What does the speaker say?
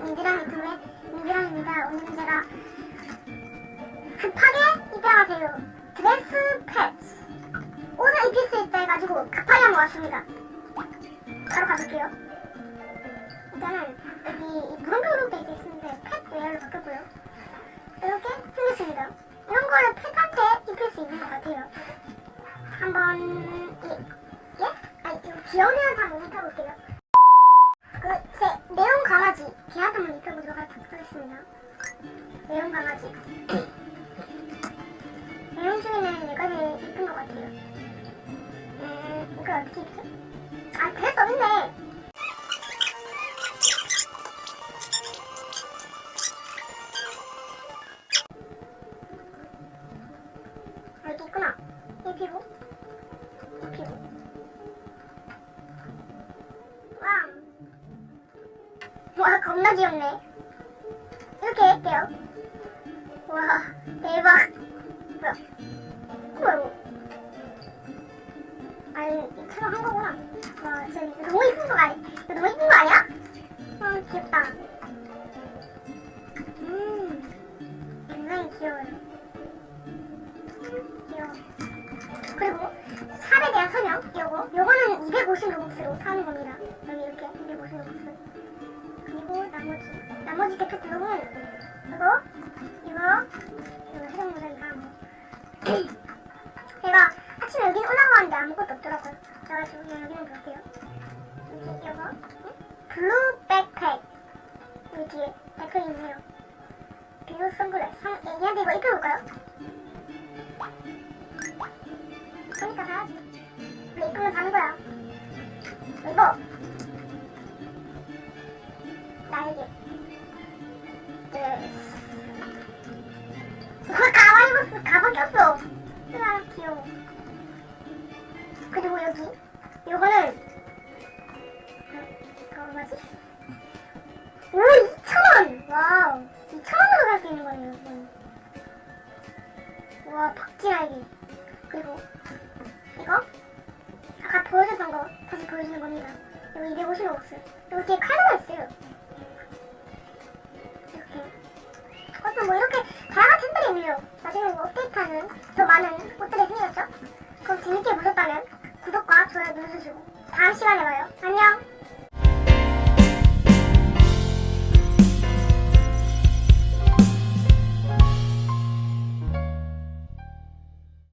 은비랑 유튜브의 은비랑입니다. 오늘 제가 급하게 입혀가세요. 드레스 패치 옷을 입힐 수 있다 해가지고 급하게 한번 왔습니다. 바로 가볼게요. 일단은 여기 물음표로 되어 있는데 팩 외열로 바뀌었고요. 이렇게 생겼습니다. 이런 거를 팩한테 입힐 수 있는 것 같아요. 한번 예? 예? 아 이거 귀여운 애한테 한번 입혀볼게요. 강아지 걔한테 한번 입혀보도록 하- 하겠습니다. 네온 강아지. 네온 중에는 얘가 제일 이쁜 것 같아요. 음 이걸 어떻게 입죠? 아 드레스 없네. 아, 여기 있구나. 입히고 입히고. 와 겁나 귀엽네. 이렇게 할게요. 와 대박. 뭐야? 뭐야 이거? 아니 이거 촬영 한 거구나. 와 진짜 이거 너무 이쁜 거 아니? 이거 너무 이쁜 거 아니야? 아 귀엽다. 음 굉장히 귀여워요. 음, 귀여워. 그리고 샵에 대한 설명 요거 요거는 250 로벅스로 사는 겁니다. 여기 이렇게 250 로벅스. 나머지 나머지 데크트록은 이거 이거 이거 해당 모자 이상한 거. 제가 아침에 여기 올라가는데 아무것도 없더라고요. 그래가지고 그냥 여기는 볼게요. 여기 이거 응? 블루 백팩 여기 뒤에 댓글 있네요. 비누 선글라스 상, 얘한테 이거 입혀볼까요? 그러니까 사야지. 근데 입으면 사는 거야. 이거 와 가방 입었어. 가방 꼈어. 으아 귀여워. 그리고 여기 요거는 어, 그거 뭐지? 오 2,000원! 와우 2,000원으로 갈 수 있는 거네요 이건. 와 박진하게 그리고 이거 아까 보여줬던 거 다시 보여주는 겁니다 이거 250원 이거 뒤에 칼로가 있어요 업데이트하는 더 많은 옷들이 생겼죠? 그럼 재밌게 보셨다면 구독과 좋아요 눌러주시고 다음 시간에 봐요 안녕